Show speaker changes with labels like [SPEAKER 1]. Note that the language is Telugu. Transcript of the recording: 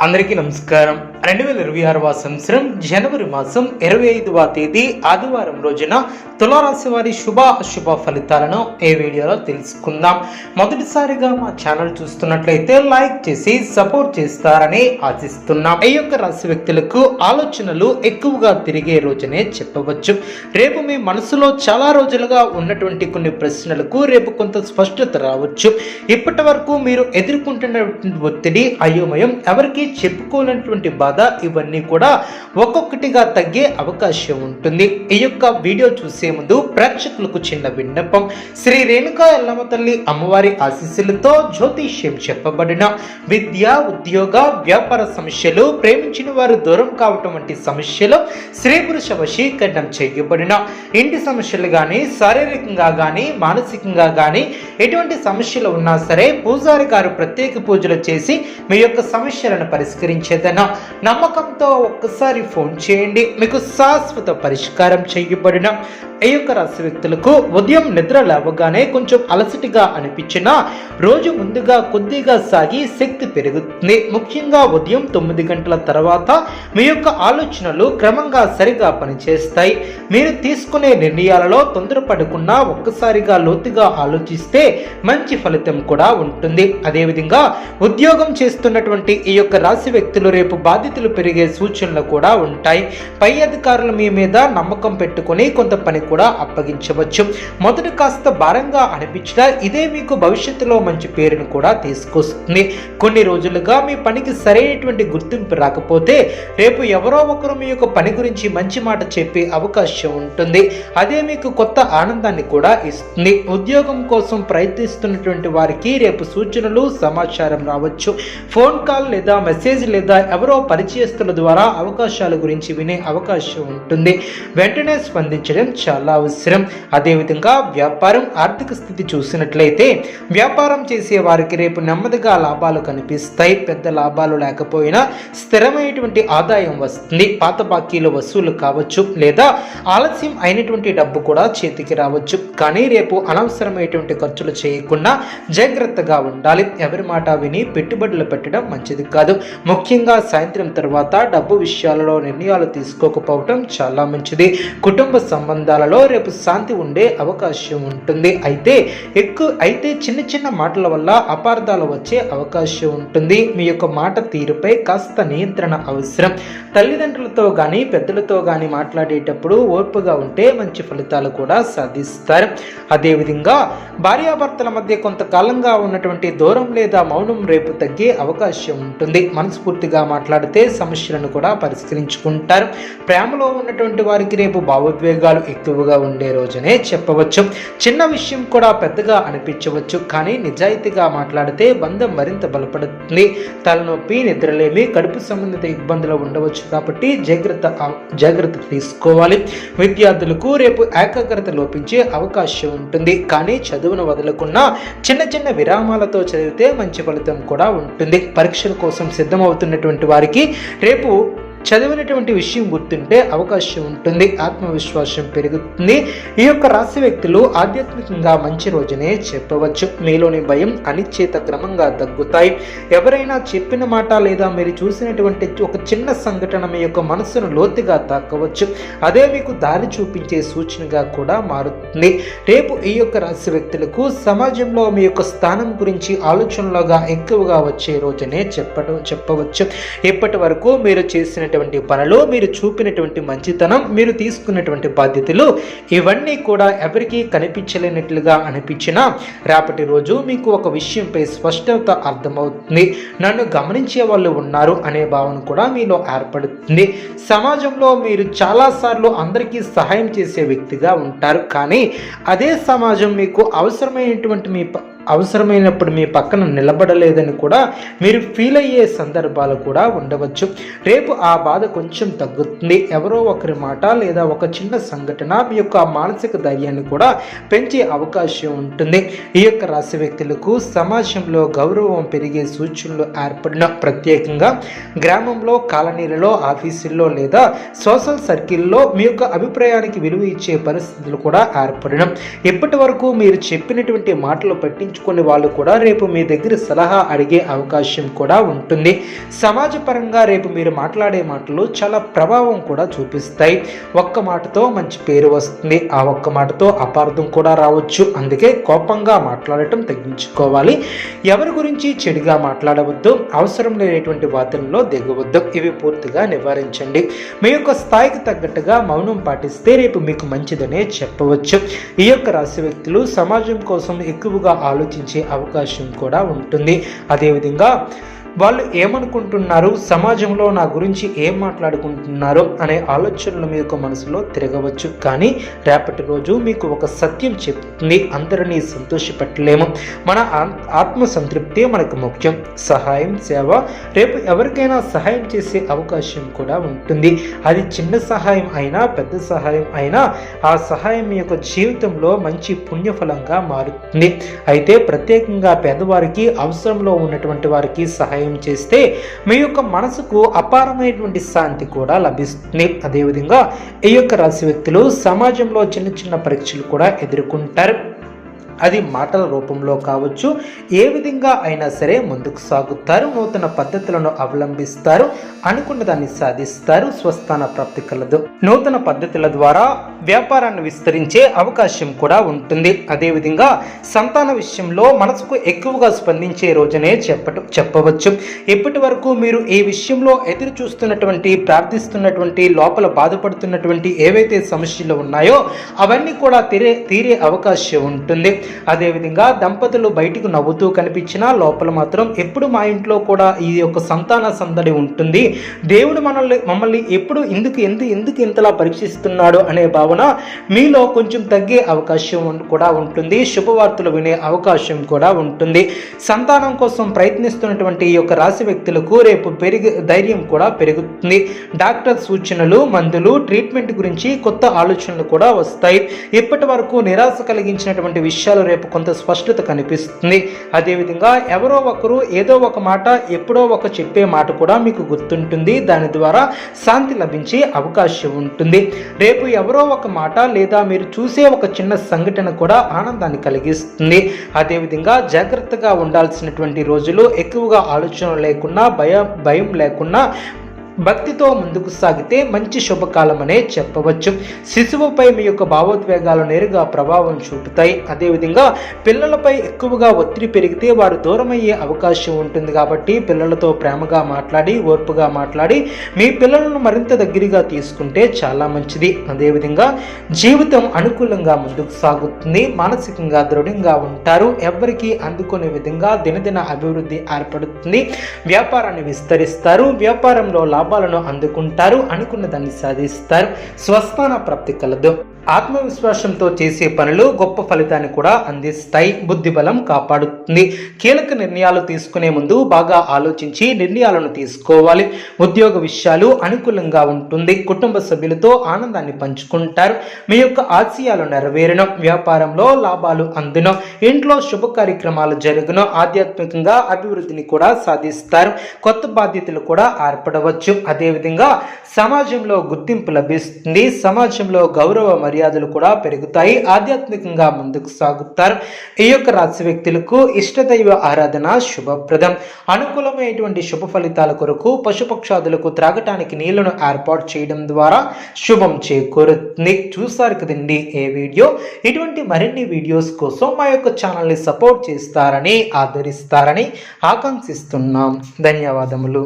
[SPEAKER 1] అందరికీ నమస్కారం. రెండు వేల ఇరవై ఆరవ సంవత్సరం జనవరి మాసం ఇరవై ఐదవ తేదీ ఆదివారం రోజున తులారాశి వారి శుభ అశుభ ఫలితాలను ఈ వీడియోలో తెలుసుకుందాం. మొదటిసారిగా మా ఛానల్ చూస్తున్నట్లయితే లైక్ చేసి సపోర్ట్ చేస్తారని ఆశిస్తున్నాం. ఈ యొక్క రాశి వ్యక్తులకు ఆలోచనలు ఎక్కువగా తిరిగే రోజునే చెప్పవచ్చు. రేపు మీ మనసులో చాలా రోజులుగా ఉన్నటువంటి కొన్ని ప్రశ్నలకు రేపు కొంత స్పష్టత రావచ్చు. ఇప్పటి వరకు మీరు ఎదుర్కొంటున్నటువంటి ఒత్తిడి అయోమయం ఎవరికి చెప్పుకోనటువంటి బాధ ఇవన్నీ కూడా ఒక్కొక్కటిగా తగ్గే అవకాశం ఉంటుంది. ఈ యొక్క వీడియో చూసే ముందు ప్రేక్షకులకు చిన్న విన్నపం. శ్రీ రేణుకా ఎల్లమ్మ తల్లి అమ్మవారి ఆశీస్సులతో జ్యోతిష్యం చెప్పబడిన విద్య ఉద్యోగ వ్యాపార సమస్యలు ప్రేమించిన వారు దూరం కావటం వంటి సమస్యలు స్త్రీ పురుష వశీకరణం చేయబడిన ఇంటి సమస్యలు కానీ శారీరకంగా కానీ మానసికంగా కానీ ఎటువంటి సమస్యలు ఉన్నా సరే పూజారి గారు ప్రత్యేక పూజలు చేసి మీ యొక్క సమస్యలను పరిష్కరించేదన్న? నమ్మకంతో ఒక్కసారి ఫోన్ చేయండి. మీకు శాశ్వత పరిష్కారం చేయబడిన ఈ యొక్క రాశి వ్యక్తులకు ఉదయం నిద్ర లేవగానే కొంచెం అలసటిగా అనిపించిన రోజు ముందుగా కొద్దిగా సాగి శక్తి పెరుగుతుంది. ముఖ్యంగా ఉదయం తొమ్మిది గంటల తర్వాత మీ యొక్క ఆలోచనలు క్రమంగా సరిగా పనిచేస్తాయి. మీరు తీసుకునే నిర్ణయాలలో తొందరపడకుండా ఒక్కసారిగా లోతుగా ఆలోచిస్తే మంచి ఫలితం కూడా ఉంటుంది. అదేవిధంగా ఉద్యోగం చేస్తున్నటువంటి ఈ యొక్క రాశి వ్యక్తులు రేపు బాధ్యతలు పెరిగే సూచనలు కూడా ఉంటాయి. పై అధికారులు మీ మీద నమ్మకం పెట్టుకొని కొంత పని కూడా అప్పగించవచ్చు. మొదట కాస్త భారంగా అనిపించినా ఇదే మీకు భవిష్యత్తులో మంచి పేరును కూడా తీసుకొస్తుంది. కొన్ని రోజులుగా మీ పనికి సరైనటువంటి గుర్తింపు రాకపోతే రేపు ఎవరో ఒకరు మీ యొక్క పని గురించి మంచి మాట చెప్పే అవకాశం ఉంటుంది. అదే మీకు కొత్త ఆనందాన్ని కూడా ఇస్తుంది. ఉద్యోగం కోసం ప్రయత్నిస్తున్నటువంటి వారికి రేపు సూచనలు సమాచారం రావచ్చు. ఫోన్ కాల్ లేదా మెసేజ్ మెసేజ్ లేదా ఎవరో పరిచయస్తుల ద్వారా అవకాశాల గురించి వినే అవకాశం ఉంటుంది. వెంటనే స్పందించడం చాలా అవసరం. అదేవిధంగా వ్యాపారం ఆర్థిక స్థితి చూసినట్లయితే వ్యాపారం చేసే వారికి రేపు నెమ్మదిగా లాభాలు కనిపిస్తాయి. పెద్ద లాభాలు లేకపోయినా స్థిరమైనటువంటి ఆదాయం వస్తుంది. పాత బాకీలు వసూలు కావచ్చు లేదా ఆలస్యం అయినటువంటి డబ్బు కూడా చేతికి రావచ్చు. కానీ రేపు అనవసరమైనటువంటి ఖర్చులు చేయకుండా జాగ్రత్తగా ఉండాలి. ఎవరి మాట విని పెట్టుబడులు పెట్టడం మంచిది కాదు. ముఖ్యంగా సాయంత్రం తర్వాత డబ్బు విషయాలలో నిర్ణయాలు తీసుకోకపోవటం చాలా మంచిది. కుటుంబ సంబంధాలలో రేపు శాంతి ఉండే అవకాశం ఉంటుంది. అయితే ఎక్కువ అయితే చిన్న చిన్న మాటల వల్ల అపార్థాలు వచ్చే అవకాశం ఉంటుంది. మీ యొక్క మాట తీరుపై కాస్త నియంత్రణ అవసరం. తల్లిదండ్రులతో కానీ పెద్దలతో కానీ మాట్లాడేటప్పుడు ఓర్పుగా ఉంటే మంచి ఫలితాలు కూడా సాధిస్తారు. అదేవిధంగా భార్యాభర్తల మధ్య కొంతకాలంగా ఉన్నటువంటి దూరం లేదా మౌనం రేపు తగ్గే అవకాశం ఉంటుంది. మనస్ఫూర్తిగా మాట్లాడితే సమస్యలను కూడా పరిష్కరించుకుంటారు. ప్రేమలో ఉన్నటువంటి వారికి రేపు భావోద్వేగాలు ఎక్కువగా ఉండే రోజునే చెప్పవచ్చు. చిన్న విషయం కూడా పెద్దగా అనిపించవచ్చు. కానీ నిజాయితీగా మాట్లాడితే బంధం మరింత బలపడుతుంది. తలనొప్పి నిద్రలేమి కడుపు సంబంధిత ఇబ్బందులు ఉండవచ్చు కాబట్టి జాగ్రత్త జాగ్రత్త తీసుకోవాలి. విద్యార్థులకు రేపు ఏకాగ్రత లోపించే అవకాశం ఉంటుంది. కానీ చదువును వదలకుండా చిన్న చిన్న విరామాలతో చదివితే మంచి ఫలితం కూడా ఉంటుంది. పరీక్షల కోసం సిద్ధమవుతున్నటువంటి వారికి రేపు చదివినటువంటి విషయం గుర్తుంటే అవకాశం ఉంటుంది. ఆత్మవిశ్వాసం పెరుగుతుంది. ఈ యొక్క రాశి వ్యక్తులు ఆధ్యాత్మికంగా మంచి రోజునే చెప్పవచ్చు. మీలోని భయం అనిశ్చేత క్రమంగా తగ్గుతాయి. ఎవరైనా చెప్పిన మాట లేదా మీరు చూసినటువంటి ఒక చిన్న సంఘటన మీ యొక్క మనసును లోతుగా తాకవచ్చు. అదే మీకు దారి చూపించే సూచనగా కూడా మారుతుంది. రేపు ఈ యొక్క రాశి వ్యక్తులకు సమాజంలో మీ యొక్క స్థానం గురించి ఆలోచనలుగా ఎక్కువగా వచ్చే రోజునే చెప్పడం చెప్పవచ్చు. ఇప్పటి వరకు మీరు చేసినటువంటి పనులు మీరు చూపినటువంటి మంచితనం మీరు తీసుకున్నటువంటి బాధ్యతలు ఇవన్నీ కూడా ఎవరికీ కనిపించలేనట్లుగా అనిపించినా రేపటి రోజు మీకు ఒక విషయంపై స్పష్టత అర్థమవుతుంది. నన్ను గమనించే వాళ్ళు ఉన్నారు అనే భావన కూడా మీలో ఏర్పడుతుంది. సమాజంలో మీరు చాలాసార్లు అందరికీ సహాయం చేసే వ్యక్తిగా ఉంటారు. కానీ అదే సమాజం మీకు అవసరమైనటువంటి మీ అవసరమైనప్పుడు మీ పక్కన నిలబడలేదని కూడా మీరు ఫీల్ అయ్యే సందర్భాలు కూడా ఉండవచ్చు. రేపు ఆ బాధ కొంచెం తగ్గుతుంది. ఎవరో ఒకరి మాట లేదా ఒక చిన్న సంఘటన మీ యొక్క మానసిక ధైర్యాన్ని కూడా పెంచే అవకాశం ఉంటుంది. ఈ యొక్క రాశి వ్యక్తులకు సమాజంలో గౌరవం పెరిగే సూచనలు ఏర్పడిన ప్రత్యేకంగా గ్రామంలో కాలనీలలో ఆఫీసుల్లో లేదా సోషల్ సర్కిల్లో మీ యొక్క అభిప్రాయానికి విలువ ఇచ్చే పరిస్థితులు కూడా ఏర్పడడం. ఇప్పటి వరకు మీరు చెప్పినటువంటి మాటలు పట్టించు పట్టించుకునే వాళ్ళు కూడా రేపు మీ దగ్గర సలహా అడిగే అవకాశం కూడా ఉంటుంది. సమాజపరంగా రేపు మీరు మాట్లాడే మాటలు చాలా ప్రభావం కూడా చూపిస్తాయి. ఒక్క మాటతో మంచి పేరు వస్తుంది. ఆ ఒక్క మాటతో అపార్థం కూడా రావచ్చు. అందుకే కోపంగా మాట్లాడటం తగ్గించుకోవాలి. ఎవరి గురించి చెడుగా మాట్లాడవద్దు. అవసరం లేనటువంటి వాదనలో దిగవద్దు. ఇవి పూర్తిగా నివారించండి. మీ యొక్క స్థాయికి తగ్గట్టుగా మౌనం పాటిస్తే రేపు మీకు మంచిదనే చెప్పవచ్చు. ఈ యొక్క రాశి వ్యక్తులు సమాజం కోసం ఎక్కువగా ఆలోచించే అవకాశం కూడా ఉంటుంది. అదేవిధంగా వాళ్ళు ఏమనుకుంటున్నారు? సమాజంలో నా గురించి ఏం మాట్లాడుకుంటున్నారు? అనే ఆలోచనలు మీ యొక్క మనసులో తిరగవచ్చు. కానీ రేపటి రోజు మీకు ఒక సత్యం చెప్తుంది. అందరినీ సంతోషపెట్టలేము. మన ఆ- ఆత్మ సంతృప్తి మనకు ముఖ్యం. సహాయం సేవ. రేపు ఎవరికైనా సహాయం చేసే అవకాశం కూడా ఉంటుంది. అది చిన్న సహాయం అయినా పెద్ద సహాయం అయినా ఆ సహాయం మీ యొక్క జీవితంలో మంచి పుణ్యఫలంగా మారుతుంది. అయితే ప్రత్యేకంగా పేదవారికి అవసరంలో ఉన్నటువంటి వారికి సహాయం చేస్తే మీ యొక్క మనసుకు అపారమైనటువంటి శాంతి కూడా లభిస్తుంది. అదేవిధంగా ఈ యొక్క రాశి వ్యక్తులు సమాజంలో చిన్న చిన్న పరీక్షలు కూడా ఎదుర్కొంటారు. అది మాటల రూపంలో కావచ్చు. ఏ విధంగా అయినా సరే ముందుకు సాగుతారు నూతన పద్ధతులను అవలంబిస్తారు అనుకున్న దాన్ని సాధిస్తారు స్వస్థాన ప్రాప్తి కలదు. నూతన పద్ధతుల ద్వారా వ్యాపారాన్ని విస్తరించే అవకాశం కూడా ఉంటుంది. అదేవిధంగా సంతాన విషయంలో మనసుకు ఎక్కువగా స్పందించే రోజునే చెప్పట చెప్పవచ్చు. ఇప్పటి వరకు మీరు ఈ విషయంలో ఎదురు చూస్తున్నటువంటి ప్రార్థిస్తున్నటువంటి లోపల బాధపడుతున్నటువంటి ఏవైతే సమస్యలు ఉన్నాయో అవన్నీ కూడా తీరే తీరే అవకాశం ఉంటుంది. అదేవిధంగా దంపతులు బయటకు నవ్వుతూ కనిపించినా లోపల మాత్రం ఎప్పుడు మా ఇంట్లో కూడా ఈ యొక్క సంతాన సందడి ఉంటుంది. దేవుడు మనల్ని మమ్మల్ని ఎప్పుడు ఎందుకు ఎందుకు ఎందుకు ఇంతలా పరీక్షిస్తున్నాడు అనే భావన మీలో కొంచెం తగ్గే అవకాశం కూడా ఉంటుంది. శుభవార్తలు వినే అవకాశం కూడా ఉంటుంది. సంతానం కోసం ప్రయత్నిస్తున్నటువంటి ఈ యొక్క రాశి వ్యక్తులకు రేపు పెరిగి ధైర్యం కూడా పెరుగుతుంది. డాక్టర్ సూచనలు మందులు ట్రీట్మెంట్ గురించి కొత్త ఆలోచనలు కూడా వస్తాయి. ఇప్పటి వరకు నిరాశ కలిగించినటువంటి విషయాలు రేపు కొంత స్పష్టత కనిపిస్తుంది. అదేవిధంగా ఎవరో ఒకరు ఏదో ఒక మాట ఎప్పుడో ఒక చెప్పే మాట కూడా మీకు గుర్తుంటుంది. దాని ద్వారా శాంతి లభించే అవకాశం ఉంటుంది. రేపు ఎవరో ఒక మాట లేదా మీరు చూసే ఒక చిన్న సంఘటన కూడా ఆనందాన్ని కలిగిస్తుంది. అదేవిధంగా జాగ్రత్తగా ఉండాల్సినటువంటి రోజులు ఎక్కువగా ఆలోచన లేకుండా భయం భయం లేకుండా భక్తితో ముందుకు సాగితే మంచి శుభకాలమనే చెప్పవచ్చు. శిశువుపై మీ యొక్క భావోద్వేగాలు నేరుగా ప్రభావం చూపుతాయి. అదేవిధంగా పిల్లలపై ఎక్కువగా ఒత్తిడి పెరిగితే వారు దూరమయ్యే అవకాశం ఉంటుంది కాబట్టి పిల్లలతో ప్రేమగా మాట్లాడి ఓర్పుగా మాట్లాడి మీ పిల్లలను మరింత దగ్గరగా తీసుకుంటే చాలా మంచిది. అదేవిధంగా జీవితం అనుకూలంగా ముందుకు సాగుతుంది. మానసికంగా దృఢంగా ఉంటారు. ఎవ్వరికీ అందుకునే విధంగా దినదిన అభివృద్ధి ఏర్పడుతుంది. వ్యాపారాన్ని విస్తరిస్తారు. వ్యాపారంలో లాభాలను అందుకుంటారు అనుకున్న దాన్ని సాధిస్తారు. స్వస్థాన ప్రాప్తి కలదు. ఆత్మవిశ్వాసంతో చేసే పనులు గొప్ప ఫలితాన్ని కూడా అందిస్తాయి. బుద్ధి బలం కాపాడుతుంది. కీలక నిర్ణయాలు తీసుకునే ముందు బాగా ఆలోచించి నిర్ణయాలను తీసుకోవాలి. ఉద్యోగ విషయాలు అనుకూలంగా ఉంటుంది. కుటుంబ సభ్యులతో ఆనందాన్ని పంచుకుంటారు. మీ యొక్క ఆశయాలు నెరవేరడం వ్యాపారంలో లాభాలు అందడం ఇంట్లో శుభ కార్యక్రమాలు జరుగును. ఆధ్యాత్మికంగా అభివృద్ధిని కూడా సాధిస్తారు. కొత్త బాధ్యతలు కూడా ఏర్పడవచ్చు. అదేవిధంగా సమాజంలో గుర్తింపు లభిస్తుంది. సమాజంలో గౌరవ మర్యాదలు కూడా పెరుగుతాయి. ఆధ్యాత్మికంగా ముందుకు సాగుతారు. ఈ యొక్క రాశి వ్యక్తులకు ఇష్టదైవ ఆరాధన శుభప్రదం. అనుకూలమైనటువంటి శుభ ఫలితాల కొరకు పశుపక్షాదులకు త్రాగటానికి నీళ్ళను ఏర్పాటు చేయడం ద్వారా శుభం చేకూరుతుంది. చూసారు కదండి ఏ వీడియో? ఇటువంటి మరిన్ని వీడియోస్ కోసం మా యొక్క ఛానల్ని సపోర్ట్ చేస్తారని ఆదరిస్తారని ఆకాంక్షిస్తున్నాం. ధన్యవాదములు.